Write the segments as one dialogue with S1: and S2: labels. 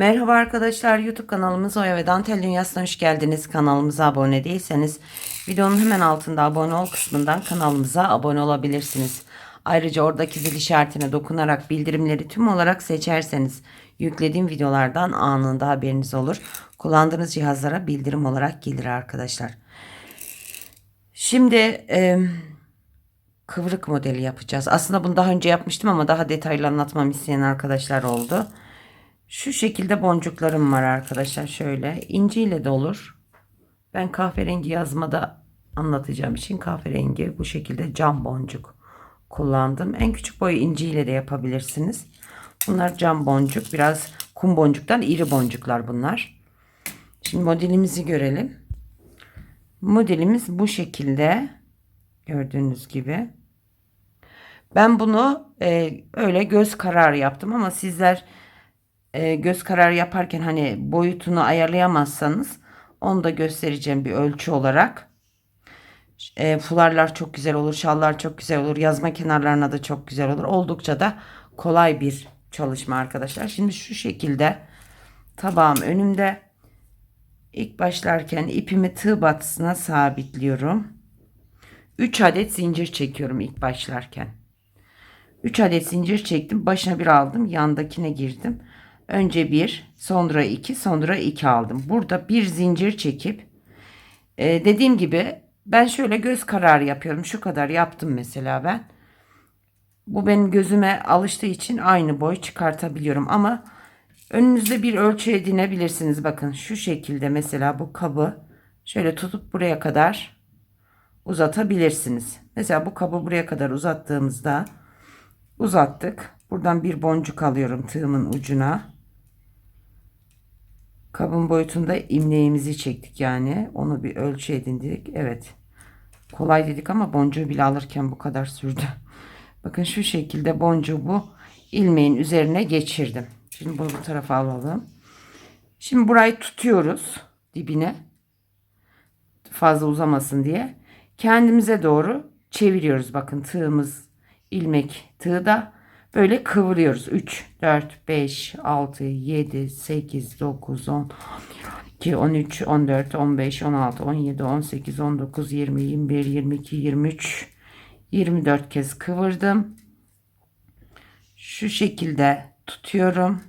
S1: Merhaba arkadaşlar YouTube kanalımız Oya ve Dantel Dünyası'na hoş geldiniz. Kanalımıza abone değilseniz videonun hemen altında abone ol kısmından kanalımıza abone olabilirsiniz. Ayrıca oradaki zil işaretine dokunarak bildirimleri tüm olarak seçerseniz yüklediğim videolardan anında haberiniz olur. Kullandığınız cihazlara bildirim olarak gelir arkadaşlar. Şimdi e, kıvrık modeli yapacağız. Aslında bunu daha önce yapmıştım ama daha detaylı anlatmam isteyen arkadaşlar oldu. Şu şekilde boncuklarım var arkadaşlar. Şöyle inciyle de olur. Ben kahverengi yazmada anlatacağım için kahverengi bu şekilde cam boncuk kullandım. En küçük boyu inciyle de yapabilirsiniz. Bunlar cam boncuk. Biraz kum boncuktan iri boncuklar bunlar. Şimdi modelimizi görelim. Modelimiz bu şekilde. Gördüğünüz gibi. Ben bunu e, öyle göz kararı yaptım ama sizler ee, göz kararı yaparken hani boyutunu ayarlayamazsanız onu da göstereceğim bir ölçü olarak. E, fularlar çok güzel olur, şallar çok güzel olur, yazma kenarlarına da çok güzel olur. Oldukça da kolay bir çalışma arkadaşlar. Şimdi şu şekilde tabağım önümde. İlk başlarken ipimi tığ batısına sabitliyorum. 3 adet zincir çekiyorum ilk başlarken. 3 adet zincir çektim. Başına bir aldım. Yandakine girdim. Önce 1, sonra 2, sonra iki aldım. Burada bir zincir çekip e, dediğim gibi ben şöyle göz kararı yapıyorum. Şu kadar yaptım mesela ben. Bu benim gözüme alıştığı için aynı boy çıkartabiliyorum ama önünüzde bir ölçü edinebilirsiniz. Bakın şu şekilde mesela bu kabı şöyle tutup buraya kadar uzatabilirsiniz. Mesela bu kabı buraya kadar uzattığımızda uzattık. Buradan bir boncuk alıyorum tığımın ucuna kabın boyutunda imleğimizi çektik yani. Onu bir ölçü edindik. Evet. Kolay dedik ama boncuğu bile alırken bu kadar sürdü. Bakın şu şekilde boncuğu bu ilmeğin üzerine geçirdim. Şimdi bunu bu tarafa alalım. Şimdi burayı tutuyoruz dibine. Fazla uzamasın diye. Kendimize doğru çeviriyoruz. Bakın tığımız ilmek tığı da Böyle kıvırıyoruz. 3, 4, 5, 6, 7, 8, 9, 10, 12, 13, 14, 15, 16, 17, 18, 19, 20, 21, 22, 23, 24 kez kıvırdım. Şu şekilde tutuyorum.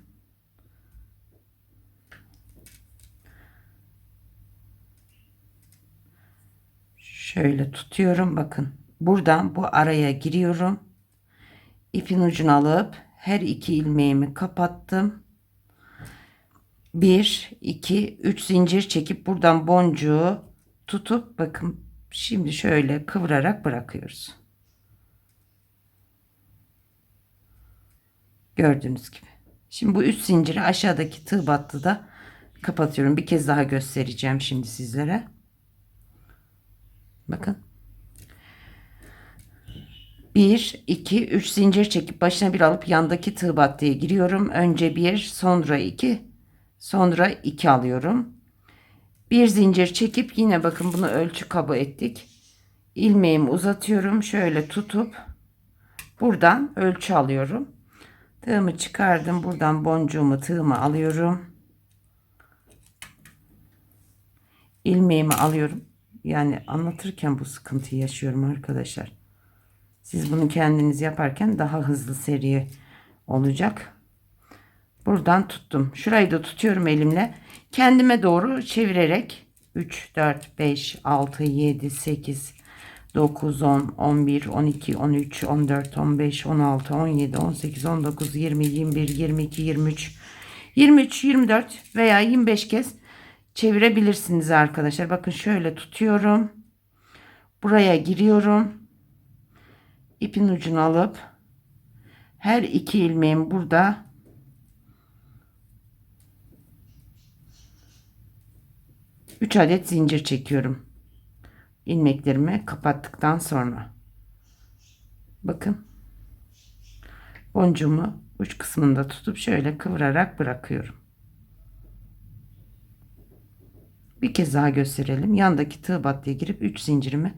S1: Şöyle tutuyorum bakın. Buradan bu araya giriyorum ipin ucunu alıp her iki ilmeğimi kapattım. 1 2 3 zincir çekip buradan boncuğu tutup bakın şimdi şöyle kıvırarak bırakıyoruz. Gördüğünüz gibi. Şimdi bu üst zinciri aşağıdaki tığ battı da kapatıyorum. Bir kez daha göstereceğim şimdi sizlere. Bakın 1, 2, 3 zincir çekip başına bir alıp yandaki tığ battıya giriyorum. Önce 1, sonra 2, sonra 2 alıyorum. Bir zincir çekip yine bakın bunu ölçü kabı ettik. İlmeğimi uzatıyorum. Şöyle tutup buradan ölçü alıyorum. Tığımı çıkardım. Buradan boncuğumu tığımı alıyorum. İlmeğimi alıyorum. Yani anlatırken bu sıkıntıyı yaşıyorum arkadaşlar. Siz bunu kendiniz yaparken daha hızlı seri olacak. Buradan tuttum. Şurayı da tutuyorum elimle. Kendime doğru çevirerek 3, 4, 5, 6, 7, 8, 9, 10, 11, 12, 13, 14, 15, 16, 17, 18, 19, 20, 21, 22, 23, 23, 24 veya 25 kez çevirebilirsiniz arkadaşlar. Bakın şöyle tutuyorum. Buraya giriyorum ipin ucunu alıp her iki ilmeğim burada üç adet zincir çekiyorum ilmeklerimi kapattıktan sonra bakın boncuğumu uç kısmında tutup şöyle kıvırarak bırakıyorum bir kez daha gösterelim yandaki tığ battıya girip 3 zincirimi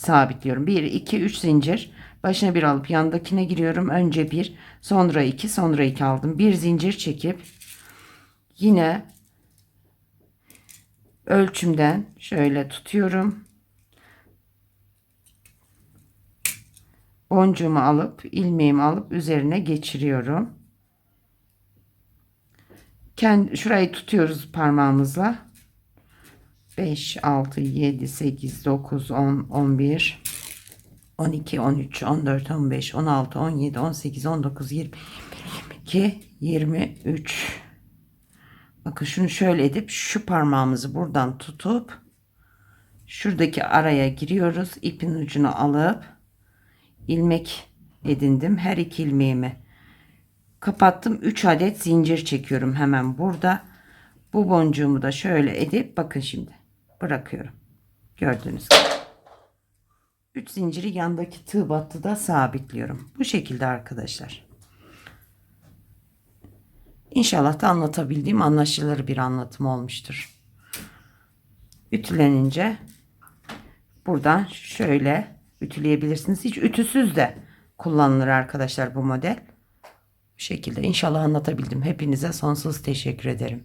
S1: sabitliyorum. 1, 2, 3 zincir. Başına bir alıp yandakine giriyorum. Önce bir, sonra iki, sonra iki aldım. Bir zincir çekip yine ölçümden şöyle tutuyorum. Boncuğumu alıp ilmeğimi alıp üzerine geçiriyorum. Kendi, şurayı tutuyoruz parmağımızla. 5, 6, 7, 8, 9, 10, 11, 12, 13, 14, 15, 16, 17, 18, 19, 20, 22, 23. Bakın şunu şöyle edip şu parmağımızı buradan tutup şuradaki araya giriyoruz. İpin ucunu alıp ilmek edindim. Her iki ilmeğimi kapattım. 3 adet zincir çekiyorum hemen burada. Bu boncuğumu da şöyle edip bakın şimdi bırakıyorum. Gördüğünüz gibi. 3 zinciri yandaki tığ battıda sabitliyorum. Bu şekilde arkadaşlar. İnşallah da anlatabildiğim anlaşılır bir anlatım olmuştur. Ütülenince buradan şöyle ütüleyebilirsiniz. Hiç ütüsüz de kullanılır arkadaşlar bu model. Bu şekilde inşallah anlatabildim. Hepinize sonsuz teşekkür ederim.